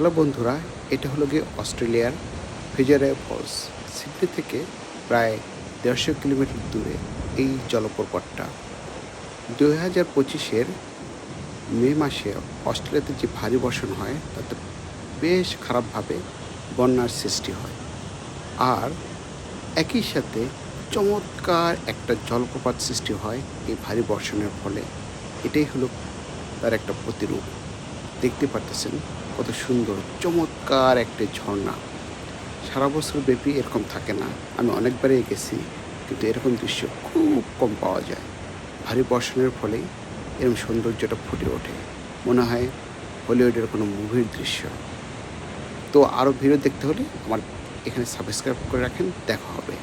Hello বন্ধুরা, এটা হলো গিয়ে অস্ট্রেলিয়ার ফিজারে ফলস। সিডনি থেকে প্রায় দেড়শো কিলোমিটার দূরে এই জলপ্রপাতটা। দু হাজার পঁচিশের মে মাসে অস্ট্রেলিয়াতে যে ভারী বর্ষণ হয়, তাতে বেশ খারাপভাবে বন্যার সৃষ্টি হয়। আর একই সাথে চমৎকার একটা জলপ্রপাত সৃষ্টি হয় এই ভারী বর্ষণের ফলে। এটাই হলো তার একটা প্রতিরূপ। দেখতে পারতেছেন কত সুন্দর, চমৎকার একটা ঝর্ণা। সারা বছর ব্যাপী এরকম থাকে না। আমি অনেকবারই গেছি, কিন্তু এরকম দৃশ্য খুব কম পাওয়া যায়। ভারী বর্ষণের ফলেই এরকম সৌন্দর্যটা ফুটে ওঠে। মনে হয় হলিউডের কোনো মুভির দৃশ্য। তো আরও ভিডিও দেখতে হলে আমার এখানে সাবস্ক্রাইব করে রাখেন, দেখা হবে।